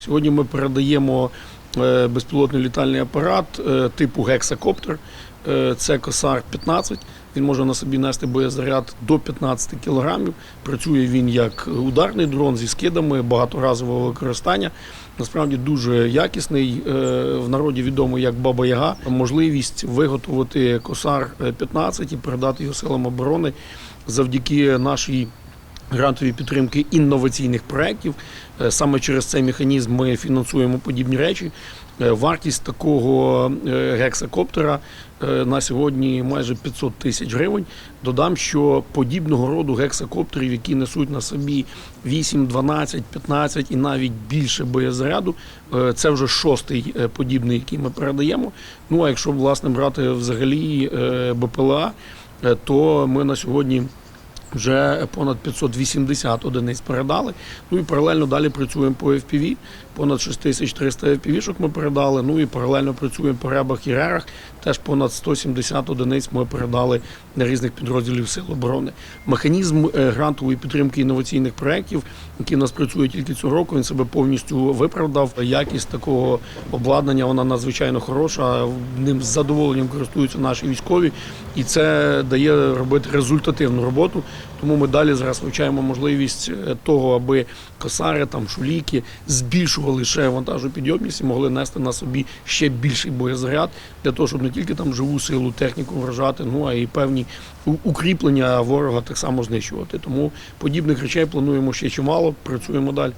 Сьогодні ми передаємо е, безпілотний літальний апарат е, типу гексакоптер. Е, Це Косар 15. Він може на собі нести боєзаряд до 15 кілограмів. Працює він як ударний дрон зі скидами багаторазового використання. Насправді дуже якісний. В народі відомий як Баба Яга. Можливість виготовити Косар 15 і передати його силам оборони завдяки нашій грантові підтримки інноваційних проєктів. Е, Саме через цей механізм ми фінансуємо подібні речі. Е, Вартість такого е, гексакоптера на сьогодні майже 500 тисяч гривень. Додам, що подібного роду гексакоптерів, які несуть на собі 8, 12, 15 і навіть більше боєзаряду, це вже шостий подібний, який ми передаємо. Ну а якщо власне брати взагалі БПЛА, то ми на сьогодні вже понад 580 одиниць передали. Ну і паралельно далі працюємо по FPV. Понад 6300 FPV-шок ми передали. Ну і паралельно працюємо по ребах і рерах. Теж понад 170 одиниць ми передали на різних підрозділів Сил оборони. Механізм е, грантової підтримки інноваційних проєктів, який в нас працює тільки цього року, він себе повністю виправдав. Якість такого обладнання вона надзвичайно хороша. Ним з задоволенням користуються наші військові, і це дає робити результативну роботу. Тому ми далі зараз вивчаємо можливість е, того, аби косари, там шуліки збільшували ще вантажопідйомність і могли нести на собі ще більший боєзаряд для того, щоб не тільки там живу силу, техніку вражати, ну а і певні укріплення ворога так само знищувати. Тому подібних речей плануємо ще чимало. Працюємо далі.